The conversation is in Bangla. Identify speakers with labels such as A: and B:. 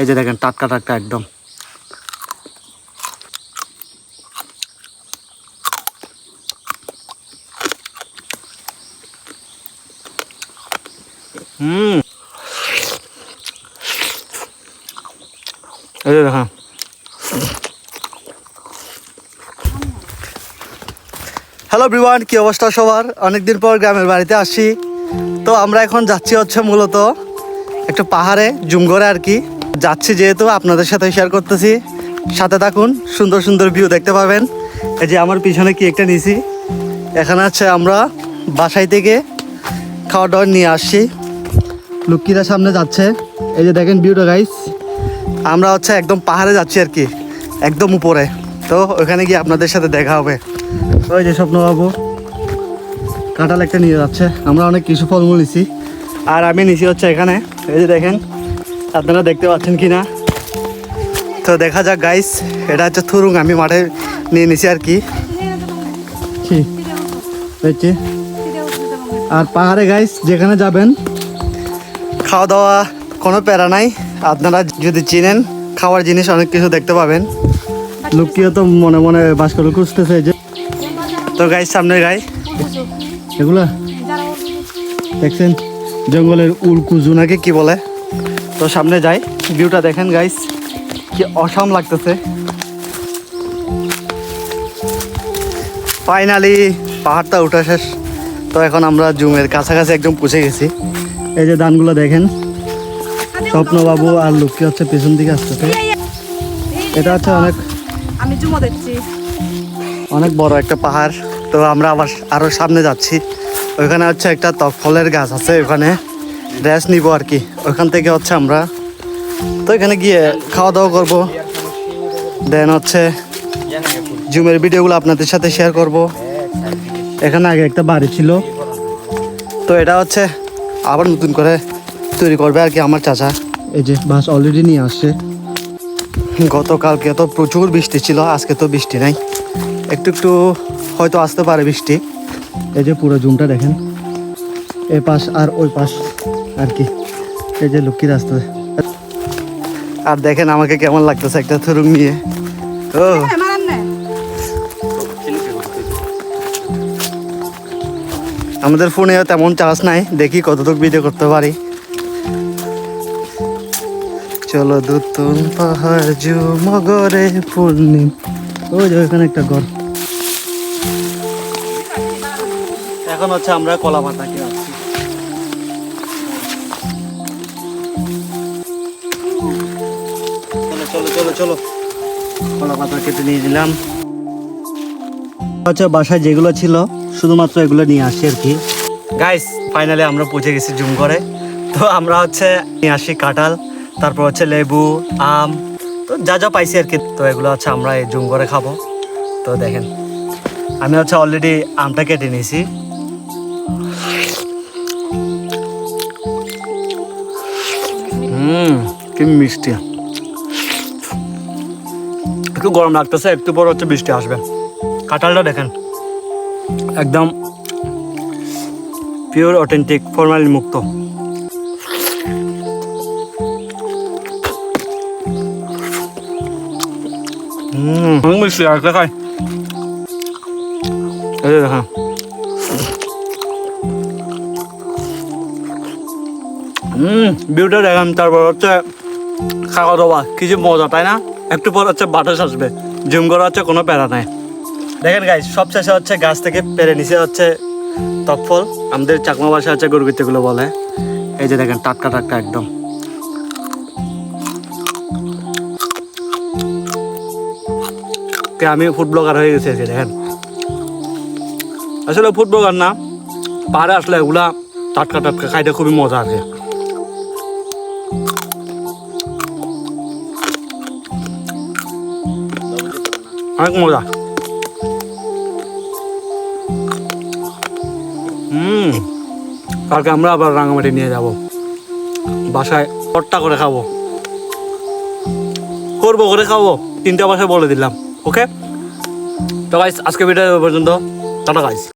A: এই যে দেখেন, টাটকা টাটকা একদম। হুম। এই যে দেখেন। হ্যালো ব্রিওয়ান কি অবস্থা সবার? অনেকদিন পর গ্রামের বাড়িতে আসছি তো আমরা এখন যাচ্ছি হচ্ছে মূলত একটু পাহাড়ে, জুমঘরে আর কি। যাচ্ছি যেহেতু আপনাদের সাথে শেয়ার করতেছি। সাথে থাকুন, সুন্দর সুন্দর ভিউ দেখতে পাবেন। এই যে আমার পিছনে কি একটা নিছি এখানে হচ্ছে আমরা বাসায় থেকে খাওয়া দাওয়া নিয়ে আসছি। লুকিরা সামনে যাচ্ছে। এই যে দেখেন ভিউটা গাইস আমরা হচ্ছে একদম পাহাড়ে যাচ্ছি আর কি। একদম উপরে। তো ওখানে গিয়ে আপনাদের সাথে দেখা হবে। ওই যে স্বপ্নবাবু কাঁঠাল একটা নিয়ে যাচ্ছে। আমরা অনেক কিছু ফলমূল নিছি। আর আমি নিছি হচ্ছে এখানে। এই যে দেখেন আপনারা দেখতে পাচ্ছেন কি না তো দেখা যাক গাইস এটা হচ্ছে থুরুং আমি মাঠে নিয়ে নিছি আর কি। কি? হয়েছে আর পাহাড়ে গাইস যেখানে যাবেন খাওয়া দাওয়া কোনো প্যারা নাই। আপনারা যদি চিনেন খাওয়ার জিনিস অনেক কিছু দেখতে পাবেন। লুকিয়ে তো মনে মনে বাস করে খুঁজতেছে যে। তো গাই সামনে গাই। এগুলো? দেখছেন? জঙ্গলের উড়কুজু নাকি কি বলে? তো সামনে যাই ভিউটা দেখেন গাইস কি অসাম লাগতেছে। ফাইনালি পাহাড়টা উঠা শেষ। তো এখন আমরা জুমের কাছাকাছি একদম পৌঁছে গেছি। এই যে ধানগুলো দেখেন স্বপ্নবাবু আর লক্ষ্মী হচ্ছে পেছন দিকে আসতেছে। এটা হচ্ছে অনেক
B: আমি জুমো দিচ্ছি
A: অনেক বড় একটা পাহাড়। তো আমরা আবার আরও সামনে যাচ্ছি। ওইখানে হচ্ছে একটা তক ফলের গাছ আছে ওখানে রেস্ট নিব আর কি। ওইখান থেকে হচ্ছে আমরা তো এখানে গিয়ে খাওয়া দাওয়া করব। দেন হচ্ছে জুমের ভিডিওগুলো আপনাদের সাথে শেয়ার করব। এখানে আগে একটা বাড়ি ছিল। তো এটা হচ্ছে আবার নতুন করে তৈরি করবে আর কি আমার চাচা। এই যে বাস অলরেডি নিয়ে আসছে। গতকালকে তো প্রচুর বৃষ্টি ছিল, আজকে তো বৃষ্টি নাই। একটু একটু হয়তো আসতে পারে বৃষ্টি। এই যে পুরো জুমটা দেখেন। এই পাশ আর ওই পাশ। আর কি। এই যে লক্ষ্মী রাস্তা। আর দেখেন আমাকে কেমন লাগতেছে একটা থরুং নিয়ে ও। আমাদের ফোনে তেমন চার্জ নাই, দেখি কতটুকু ভিডিও করতে পারি। চলো দুতুন পাহাড় জুমগরে পূর্ণিম। ওই যে ওইখানে একটা ঘর। এখন হচ্ছে আমরা কলা পাতা কিনে চলো। কলা পাতা কেটে নিয়ে নিলাম। আচ্ছা বাসায় যেগুলো ছিল, শুধুমাত্র এগুলো নিয়ে আসছি আর কি। গাইস ফাইনালি আমরা পৌঁছে গেছি জুম করে। তো আমরা হচ্ছে নিয়ে আসি কাঁঠাল, তারপর হচ্ছে লেবু, আম। তো যা যা পাইছি আর কি। তো এগুলো হচ্ছে আমরা এই জুম করে খাব। তো দেখেন, আমি হচ্ছে অলরেডি আমটা কেটে নিয়েছি। হুম, কি মিষ্টি। একটু গরম লাগতেছে একটু পর হচ্ছে বৃষ্টি আসবে। কাঁঠালটা দেখেন। একদম পিওর অথেন্টিক ফরমালিন মুক্ত। হুম। মিষ্টি আর খাই। এই দেখেন। হুম ভিউটা দেখেন তারপর হচ্ছে খাওয়া দাওয়া কি যে মজা তাই না? একটু পর হচ্ছে বাতাস আসবে। জুম করা হচ্ছে, কোনো প্যারা নাই। দেখেন গাইস সব শেষে হচ্ছে গাছ থেকে পেরে নিচে হচ্ছে তকফল আমাদের চাকমা বাসা হচ্ছে গরুগিত্তিগুলো বলে। এই যে দেখেন, টাটকা টাটকা একদম। আমি ফুড ব্লগার হয়ে গেছি আজকে, দেখেন। আসলে ফুড ব্লগার না, পাহাড়ে আসলে এগুলা টাটকা টাটকা খাইতে খুবই মজা আছে অনেক মজা হুম কালকে আমরা আবার রাঙামাটি নিয়ে যাব। বাসায় পট্টা করে খাব। করব, করে খাব। তিনটা বাসায় বলে দিলাম, ওকে? তো গাইস আজকে ভিডিও পর্যন্ত। Tata guys